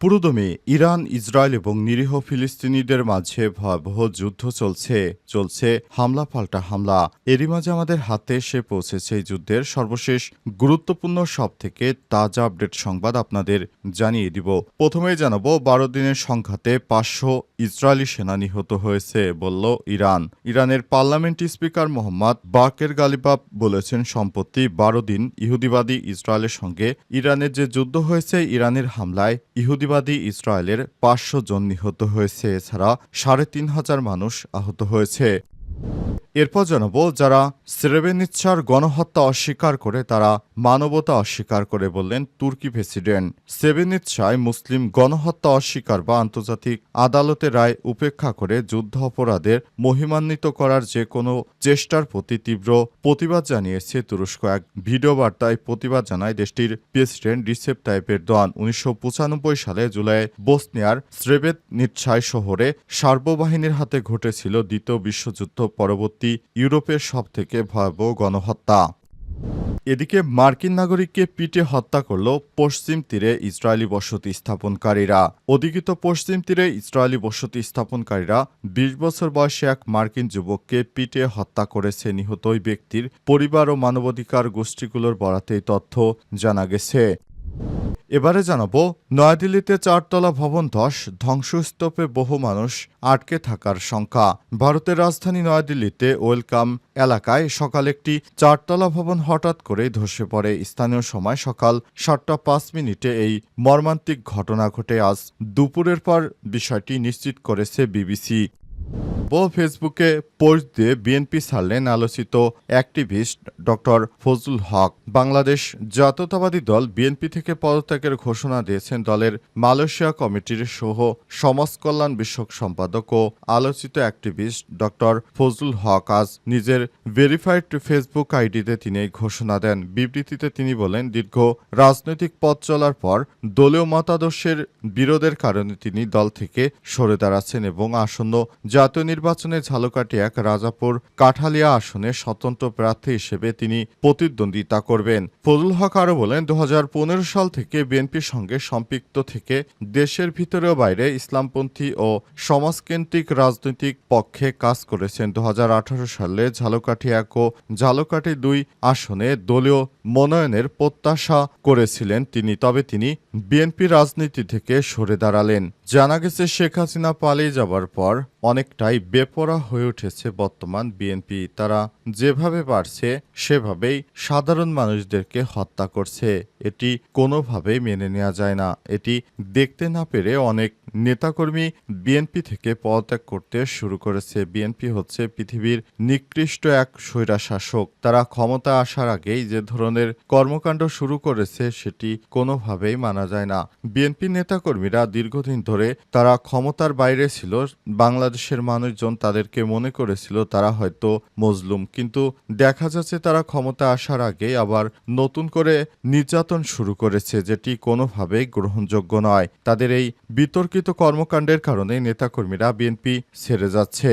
পুরোদমে Iran, Israel এবং নিরীহ ফিলিস্তিনিদের মাঝে ভয়াবহ যুদ্ধ চলছে চলছে হামলা পাল্টা হামলা। এরই মাঝে আমাদের হাতে এসে পৌঁছেছে এই যুদ্ধের সর্বশেষ গুরুত্বপূর্ণ সব থেকে তাজা আপডেট সংবাদ আপনাদের জানিয়ে দিব। প্রথমেই জানাব, বারো দিনের সংঘাতে পাঁচশো ইসরায়েলি সেনা নিহত হয়েছে বলল ইরান। ইরানের parliament speaker Mohammad Bagher Ghalibaf বলেছেন, সম্প্রতি বারো দিন ইহুদিবাদী ইসরায়েলের সঙ্গে ইরানের যে যুদ্ধ হয়েছে, ইরানের হামলায় ইহুদিবাদী ইসরায়েলের পাঁচশো জন নিহত হয়েছে এছাড়া সাড়ে তিন হাজার মানুষ আহত হয়েছে। এরপর জানাব, যারা স্রেবেনিচ্ছার গণহত্যা অস্বীকার করে, তারা মানবতা অস্বীকার করে বললেন তুর্কি প্রেসিডেন্ট। সেবেনিচ্ছায় মুসলিম গণহত্যা অস্বীকার বা আন্তর্জাতিক আদালতের রায় উপেক্ষা করে যুদ্ধ অপরাধের মহিমান্বিত করার যে কোনো চেষ্টার প্রতি তীব্র প্রতিবাদ জানিয়েছে তুরস্ক। এক ভিডিও বার্তায় প্রতিবাদ জানায় দেশটির প্রেসিডেন্ট রিসেপ তাইপ এরদোয়ান উনিশশো সালে জুলাই বোসনিয়ার স্রেবেত নিচ্ছাই শহরে সার্ববাহিনীর হাতে ঘটেছিল দ্বিতীয় বিশ্বযুদ্ধ। পরবর্তী ইউরোপের সবথেকে ভয়াবহ গণহত্যা। এদিকে মার্কিন নাগরিককে পিটে হত্যা করল পশ্চিম তীরে ইসরায়েলি বসতি স্থাপনকারীরা। অধিকৃত পশ্চিম তীরে ইসরায়েলি বসতি স্থাপনকারীরা বিশ বছর বয়সে এক মার্কিন যুবককে পিটে হত্যা করেছে নিহত ওই ব্যক্তির পরিবার ও মানবাধিকার গোষ্ঠীগুলোর বরাতে তথ্য জানা গেছে। এবারে জানাব, নয়াদিল্লিতে চারতলা ভবন ধস, ধ্বংসস্তূপে বহু মানুষ আটকে থাকার সংখ্যা ভারতের রাজধানী নয়াদিল্লিতে ওয়েলকাম এলাকায় সকাল একটি চারতলা ভবন হঠাৎ করে ধসে পড়ে। স্থানীয় সময় সকাল সাতটা পাঁচ মিনিটে এই মর্মান্তিক ঘটনা ঘটে। আজ দুপুরের পর বিষয়টি নিশ্চিত করেছে বিবিসি। ও ফেসবুকে পোস্ট দিয়ে বিএনপি ছাড়লেন আলোচিত অ্যাক্টিভিস্ট ডক্টর ফজলুল হক। বাংলাদেশ জাতীয়তাবাদী দল বিএনপি থেকে পদত্যাগের ঘোষণা দিয়েছেন দলের মালয়েশিয়া কমিটির সহ সমাজ কল্যাণ বিষয়ক সম্পাদক ও আলোচিত অ্যাক্টিভিস্ট ডক্টর ফজলুল হক আজ নিজের ভেরিফাইড ফেসবুক আইডিতে তিনি এই ঘোষণা দেন। বিবৃতিতে তিনি বলেন, দীর্ঘ রাজনৈতিক পথ চলার পর দলীয় মতাদর্শের বিরোধের কারণে তিনি দল থেকে সরে দাঁড়াচ্ছেন এবং আসন্ন জাতীয় নির্বাচনে ঝালকাঠি এক রাজাপুর কাঠালিয়া আসনে স্বতন্ত্র প্রার্থী হিসেবে তিনি প্রতিদ্বন্দ্বিতা করবেন। ফজল হক আরও বলেন দু সাল থেকে বিএনপির সঙ্গে সম্পৃক্ত থেকে দেশের ভিতরে ও বাইরে ইসলামপন্থী ও সমাজকেন্দ্রিক রাজনৈতিক পক্ষে কাজ করেছেন। দু হাজার আঠারো সালে ঝালকাঠি এক ও ঝালকাঠি দুই আসনে দলীয় মনোনয়নের প্রত্যাশা করেছিলেন তিনি, তবে তিনি বিএনপি রাজনীতি থেকে সরে দাঁড়ালেন। জানা গেছে, শেখ হাসিনা পালিয়ে যাবার পর অনেকটাই বেপরা হয়ে উঠেছে বর্তমান বিএনপি। তারা যেভাবে পারছে, সেভাবেই সাধারণ মানুষদেরকে হত্যা করছে। এটি কোনোভাবেই মেনে নেওয়া যায় না। এটি দেখতে না পেরে অনেক নেতাকর্মী বিএনপি থেকে পদত্যাগ করতে শুরু করেছে। বিএনপি হচ্ছে পৃথিবীর নিকৃষ্ট এক স্বৈরাশাসক। তারা ক্ষমতা আসার আগেই যে ধরনের কর্মকাণ্ড শুরু করেছে, সেটি কোনোভাবেই মানা যায় না। বিএনপি নেতাকর্মীরা দীর্ঘদিন ধরে তারা ক্ষমতার বাইরে ছিল। বাংলাদেশের মানুষজন তাদেরকে মনে করেছিল তারা হয়তো মজলুম। কিন্তু দেখা যাচ্ছে তারা ক্ষমতা আসার আগে আবার নতুন করে নির্যাতন শুরু করেছে, যেটি কোনোভাবে গ্রহণযোগ্য নয়। তাদের এই বিতর্কিত কর্মকাণ্ডের কারণে নেতাকর্মীরা বিএনপি ছেড়ে যাচ্ছে।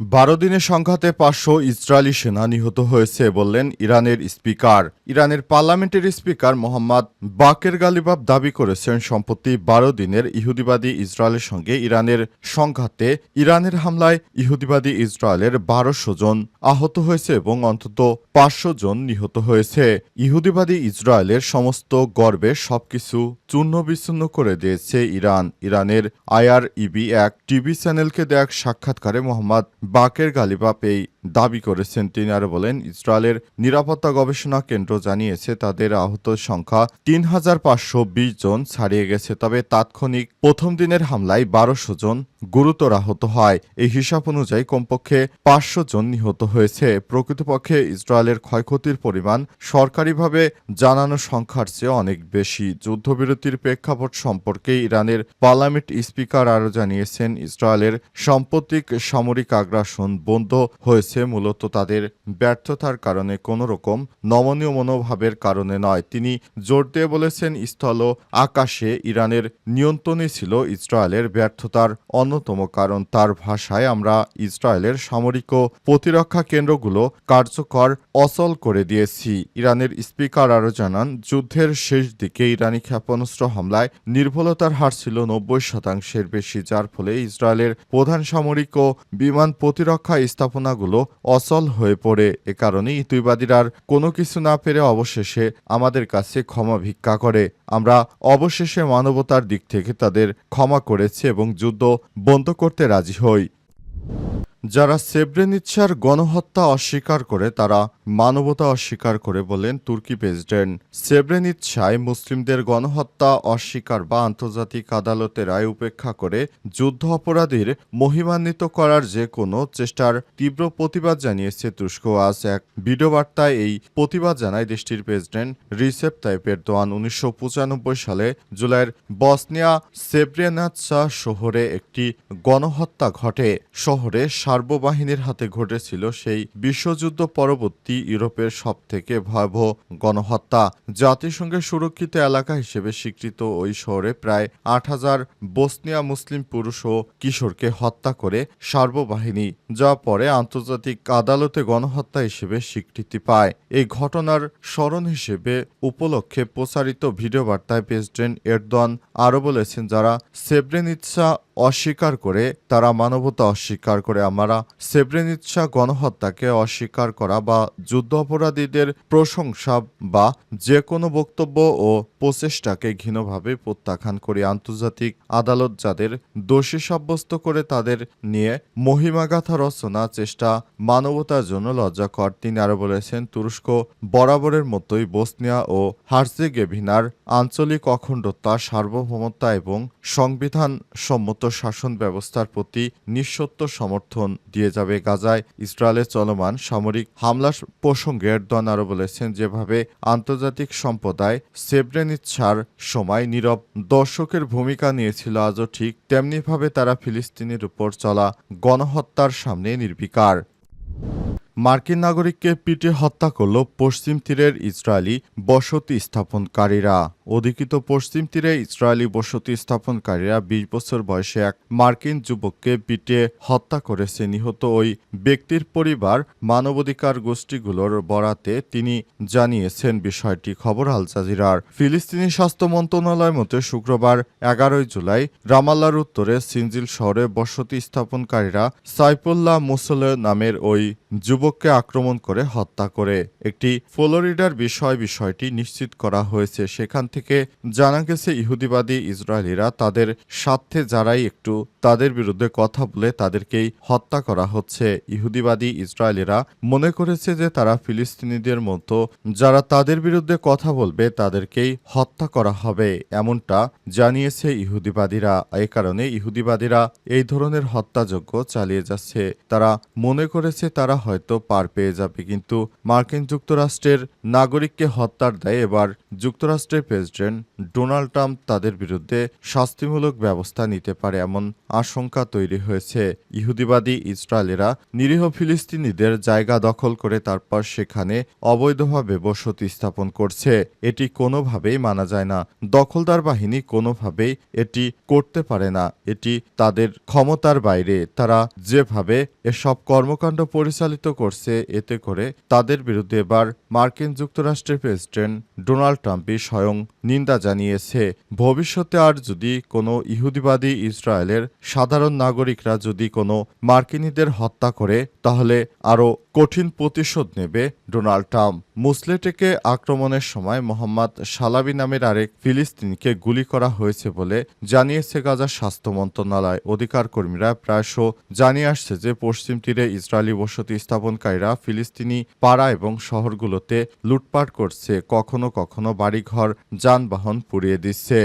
বারো দিনের সংঘাতে পাঁচশো ইসরায়েলি সেনা নিহত হয়েছে বললেন ইরানের স্পিকার। ইরানের পার্লামেন্টের স্পিকার মোহাম্মদ বাকের গালিবাব দাবি করেছেন, সম্প্রতি বারো দিনের ইহুদিবাদী ইসরায়েলের সঙ্গে ইরানের সংঘাতে ইরানের হামলায় ইহুদিবাদী ইসরায়েলের বারোশো জন আহত হয়েছে এবং অন্তত পাঁচশো জন নিহত হয়েছে। ইহুদিবাদী ইসরায়েলের সমস্ত গর্বের সবকিছু চূর্ণ বিচ্ছিন্ন করে দিয়েছে ইরান। ইরানের আইআর ইবি এক টিভি চ্যানেলকে দেয়া সাক্ষাৎকারে মোহাম্মদ বাকের গালিবাপ এই দাবি করেছেন তিনি আরও বলেন, ইসরায়েলের নিরাপত্তা গবেষণা কেন্দ্র জানিয়েছে তাদের আহত সংখ্যা তিন হাজার পাঁচশো বিশ জন ছাড়িয়ে গেছে। তবে তাৎক্ষণিক প্রথম দিনের হামলায় বারোশো জন গুরুতর আহত হয়। এই হিসাব অনুযায়ী কমপক্ষে পাঁচশো জন নিহত হয়েছে। প্রকৃতপক্ষে ইসরায়েলের ক্ষয়ক্ষতির পরিমাণ সরকারিভাবে জানানো সংখ্যার চেয়ে অনেক বেশি। যুদ্ধবিরতির প্রেক্ষাপট সম্পর্কে ইরানের পার্লামেন্ট স্পিকার আরও জানিয়েছেন, ইসরায়েলের সাম্প্রতিক সামরিক আগ্রাসন বন্ধ হয়েছে, মূলত তাদের ব্যর্থতার কারণে কোনো রকম নমনীয় মনোভাবের কারণে নয়। তিনি জোর দিয়ে বলেছেন, স্থল আকাশে ইরানের নিয়ন্ত্রণে ছিল ইসরায়েলের ব্যর্থতার অন্য অন্যতম কারণ তার ভাষায় আমরা ইসরায়েলের সামরিক ও প্রতিরক্ষা কেন্দ্রগুলো কার্যকর অচল করে দিয়েছি। ইরানের স্পিকার আরও জানান, যুদ্ধের শেষ দিকে ইরানি ক্ষেপণাস্ত্র হামলায় নির্ভুলতার হার ছিল নব্বই শতাংশের বেশি, যার ফলে ইসরায়েলের প্রধান সামরিক ও বিমান প্রতিরক্ষা স্থাপনাগুলো অচল হয়ে পড়ে। এ কারণে ইতুইবাদীরা আর কোনো কিছু না পেরে অবশেষে আমাদের কাছে ক্ষমা ভিক্ষা করে। আমরা অবশেষে মানবতার দিক থেকে তাদের ক্ষমা করেছি এবং যুদ্ধ বন্ধ করতে রাজি হই। যারা সেব্রেনিচ্ছার গণহত্যা অস্বীকার করে, তারা মানবতা অস্বীকার করে বলেন তুর্কি প্রেসিডেন্ট। সেব্রেনিচ্ছায় মুসলিমদের গণহত্যা অস্বীকার বা আন্তর্জাতিক আদালতের রায় উপেক্ষা করে যুদ্ধ অপরাধীর মহিমান্বিত করার যে কোনো চেষ্টার তীব্র প্রতিবাদ জানিয়েছে তুরস্ক। আজ এক ভিডিও বার্তায় এই প্রতিবাদ জানায় দেশটির প্রেসিডেন্ট রিসেপ তাইপ এরদোয়ান। উনিশশো সালে জুলাইয়ের বসনিয়া সেব্রেনাচ্ছা শহরে একটি গণহত্যা ঘটে। শহরে সার্ববাহিনীর হাতে ঘটেছিল সেই বিশ্বযুদ্ধ পরবর্তী ইউরোপের সবথেকে ভয়াবহ গণহত্যা। জাতিসংঘের সুরক্ষিত এলাকা হিসেবে স্বীকৃত ওই শহরে প্রায় আট হাজার বসনিয়া মুসলিম পুরুষ ও কিশোরকে হত্যা করে সার্ববাহিনী, যা পরে আন্তর্জাতিক আদালতে গণহত্যা হিসেবে স্বীকৃতি পায়। এই ঘটনার স্মরণ হিসেবে উপলক্ষে প্রচারিত ভিডিও বার্তায় প্রেসিডেন্ট এরদোয়ান আরও বলেছেন, যারা সেব্রেনিৎসা অস্বীকার করে, তারা মানবতা অস্বীকার করে। আমরা সেব্রেনিৎসা গণহত্যাকে অস্বীকার করা বা যুদ্ধ অপরাধীদের প্রশংসা বা যে কোনো বক্তব্য ও প্রচেষ্টাকে ঘৃণভাবে প্রত্যাখ্যান করি। আন্তর্জাতিক আদালত যাদের দোষী সাব্যস্ত করে, তাদের নিয়ে মহিমাগাথা রচনা, চেষ্টা মানবতার জন্য লজ্জাকর। তিনি আরও বলেছেন, তুরস্ক বরাবরের মতোই বসনিয়া ও হার্জেগেভিনার আঞ্চলিক অখণ্ডতা সার্বভৌমতা এবং সংবিধান সম্মত শাসন ব্যবস্থার প্রতি নিঃসত্ব সমর্থন দিয়ে যাবে গাজায়। ইসরায়েলের চলমান সামরিক হামলা প্রসঙ্গে এরদোয়ান আরও বলেছেন যেভাবে আন্তর্জাতিক সম্প্রদায় সেব্রেনিচ্ছার সময় নীরব দর্শকের ভূমিকা নিয়েছিল আজও ঠিক, তেমনিভাবে তারা ফিলিস্তিনের উপর চলা গণহত্যার সামনে নির্বিকার। মার্কিন নাগরিককে পিটে হত্যা করল পশ্চিম তীরের ইসরায়েলি বসতি স্থাপনকারীরা। অধিকৃত পশ্চিম তীরে ইসরায়েলি বসতি স্থাপনকারীরা বিশ বছর বয়সে এক মার্কিন যুবককে পিটে হত্যা করেছে। নিহত ওই ব্যক্তির পরিবার মানবাধিকার গোষ্ঠীগুলোর বরাতে তিনি জানিয়েছেন বিষয়টি। খবর আল জাজিরার। ফিলিস্তিনি স্বাস্থ্য মন্ত্রণালয় মতে শুক্রবার এগারোই জুলাই রামাল্লার উত্তরে সিনজিল শহরে বসতি স্থাপনকারীরা সাইফুল্লাহ মুসলে নামের ওই যুবককে আক্রমণ করে হত্যা করে। একটি ফ্লোরিডার বিষয় বিষয়টি নিশ্চিত করা হয়েছে। সেখান থেকে জানা গেছে, ইহুদিবাদী ইসরায়েলিরা তাদের স্বার্থে যারাই একটু তাদের বিরুদ্ধে কথা বলে তাদেরকেই হত্যা করা হচ্ছে। ইহুদিবাদী ইসরায়েলিরা মনে করেছে যে তারা ফিলিস্তিনিদের মতো, যারা তাদের বিরুদ্ধে কথা বলবে তাদেরকেই হত্যা করা হবে, এমনটা জানিয়েছে ইহুদিবাদীরা। এই কারণে ইহুদিবাদীরা এই ধরনের হত্যাযজ্ঞ চালিয়ে যাচ্ছে। তারা মনে করেছে তারা হয়তো পার পেয়ে যাবে, কিন্তু মার্কিন যুক্তরাষ্ট্রের নাগরিককে হত্যার দায়ে এবার যুক্তরাষ্ট্রের প্রেসিডেন্ট ডোনাল্ড ট্রাম্প তাদের বিরুদ্ধে শাস্তিমূলক ব্যবস্থা নিতে পারে এমন আশঙ্কা তৈরি হয়েছে। ইহুদিবাদী ইসরায়েলেরা নিরীহ ফিলিস্তিনিদের জায়গা দখল করে তারপর সেখানে অবৈধভাবে বসতি স্থাপন করছে। এটি কোনোভাবেই মানা যায় না। দখলদার বাহিনী কোনোভাবেই এটি করতে পারে না। এটি তাদের ক্ষমতার বাইরে। তারা যেভাবে এসব কর্মকাণ্ড পরিচালিত করছে, এতে করে তাদের বিরুদ্ধে এবার মার্কিন যুক্তরাষ্ট্রের প্রেসিডেন্ট ডোনাল্ড ট্রাম্পই স্বয়ং নিন্দা জানিয়েছে। ভবিষ্যতে আর যদি কোনো ইহুদিবাদী ইসরায়েলের সাধারণ নাগরিকরা যদি কোনো মার্কিনীদের হত্যা করে, তাহলে আরও কঠিন প্রতিশোধ নেবে ডোনাল্ড ট্রাম্প। মুসলেটেকে আক্রমণের সময় মোহাম্মদ সালাবি নামের আরেক ফিলিস্তিনিকে গুলি করা হয়েছে বলে জানিয়েছে গাজার স্বাস্থ্য মন্ত্রণালয়। অধিকার কর্মীরা প্রায়শ জানিয়ে আসছে যে পশ্চিম তীরে ইসরায়েলি বসতি স্থাপনকারীরা ফিলিস্তিনি পাড়া এবং শহরগুলোতে লুটপাট করছে, কখনো কখনো বাড়িঘর, যানবাহন পুড়িয়ে দিচ্ছে।